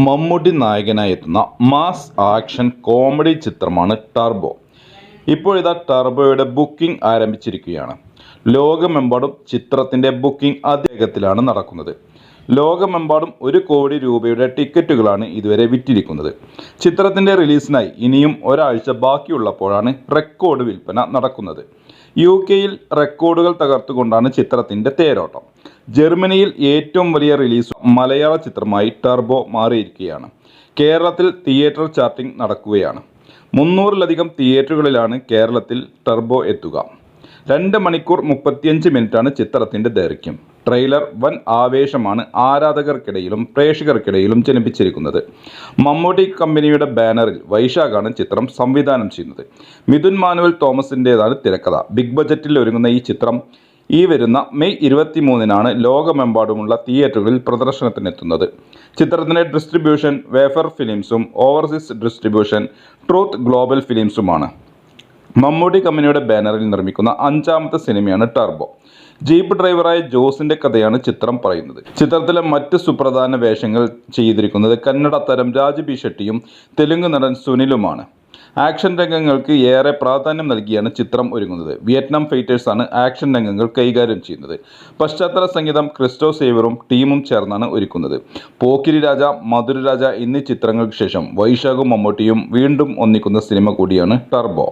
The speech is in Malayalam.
മമ്മൂട്ടി നായകനായി എത്തുന്ന മാസ് ആക്ഷൻ കോമഡി ചിത്രമാണ് ടർബോ. ഇപ്പോഴിതാ ടർബോയുടെ ബുക്കിംഗ് ആരംഭിച്ചിരിക്കുകയാണ്. ലോകമെമ്പാടും ചിത്രത്തിന്റെ ബുക്കിംഗ് അതിവേഗത്തിലാണ് നടക്കുന്നത്. ലോകമെമ്പാടും ഒരു കോടി രൂപയുടെ ടിക്കറ്റുകളാണ് ഇതുവരെ വിറ്റിരിക്കുന്നത്. ചിത്രത്തിന്റെ റിലീസിനായി ഇനിയും ഒരാഴ്ച ബാക്കിയുള്ളപ്പോഴാണ് റെക്കോർഡ് വിൽപ്പന നടക്കുന്നത്. യു കെയിൽ റെക്കോർഡുകൾ തകർത്തുകൊണ്ടാണ് ചിത്രത്തിന്റെ തേരോട്ടം. ജർമ്മനിയിൽ ഏറ്റവും വലിയ റിലീസ് മലയാള ചിത്രമായി ടർബോ മാറിയിരിക്കുകയാണ്. കേരളത്തിൽ തിയേറ്റർ ചാർട്ടിംഗ് നടക്കുകയാണ്. മുന്നൂറിലധികം തിയേറ്ററുകളിലാണ് കേരളത്തിൽ ടർബോ എത്തുക. രണ്ട് മണിക്കൂർ മുപ്പത്തിയഞ്ച് മിനിറ്റാണ് ചിത്രത്തിന്റെ ദൈർഘ്യം. ട്രെയിലർ വൻ ആവേശമാണ് ആരാധകർക്കിടയിലും പ്രേക്ഷകർക്കിടയിലും ജനിപ്പിച്ചിരിക്കുന്നത്. മമ്മൂട്ടി കമ്പനിയുടെ ബാനറിൽ വൈശാഖാണ് ചിത്രം സംവിധാനം ചെയ്യുന്നത്. മിഥുൻ മാനുവൽ തോമസിന്റേതാണ് തിരക്കഥ. ബിഗ് ബജറ്റിൽ ഒരുങ്ങുന്ന ഈ ചിത്രം ഈ വരുന്ന മെയ് ഇരുപത്തിമൂന്നിനാണ് ലോകമെമ്പാടുമുള്ള തിയേറ്ററുകളിൽ പ്രദർശനത്തിനെത്തുന്നത്. ചിത്രത്തിന്റെ ഡിസ്ട്രിബ്യൂഷൻ വേഫർ ഫിലിംസും ഓവർസീസ് ഡിസ്ട്രിബ്യൂഷൻ ട്രൂത്ത് ഗ്ലോബൽ ഫിലിംസുമാണ്. മമ്മൂട്ടി കമ്പനിയുടെ ബാനറിൽ നിർമ്മിക്കുന്ന അഞ്ചാമത്തെ സിനിമയാണ് ടർബോ. ജീപ്പ് ഡ്രൈവറായ ജോസിന്റെ കഥയാണ് ചിത്രം പറയുന്നത്. ചിത്രത്തിലെ മറ്റ് സുപ്രധാന വേഷങ്ങൾ ചെയ്തിരിക്കുന്നത് കന്നഡ തരം രാജബി ഷെട്ടിയും തെലുങ്ക് നടൻ സുനിലുമാണ്. ആക്ഷൻ രംഗങ്ങൾക്ക് ഏറെ പ്രാധാന്യം നൽകിയാണ് ചിത്രം ഒരുങ്ങുന്നത്. വിയറ്റ്നാം ഫൈറ്റേഴ്സാണ് ആക്ഷൻ രംഗങ്ങൾ കൈകാര്യം ചെയ്യുന്നത്. പശ്ചാത്തല സംഗീതം ക്രിസ്റ്റോ സേവറും ടീമും ചേർന്നാണ് ഒരുക്കുന്നത്. പോക്കിരി രാജ മധുരരാജ എന്നീ ചിത്രങ്ങൾക്ക് ശേഷം വൈശാഖും മമ്മൂട്ടിയും വീണ്ടും ഒന്നിക്കുന്ന സിനിമ കൂടിയാണ് ടർബോ.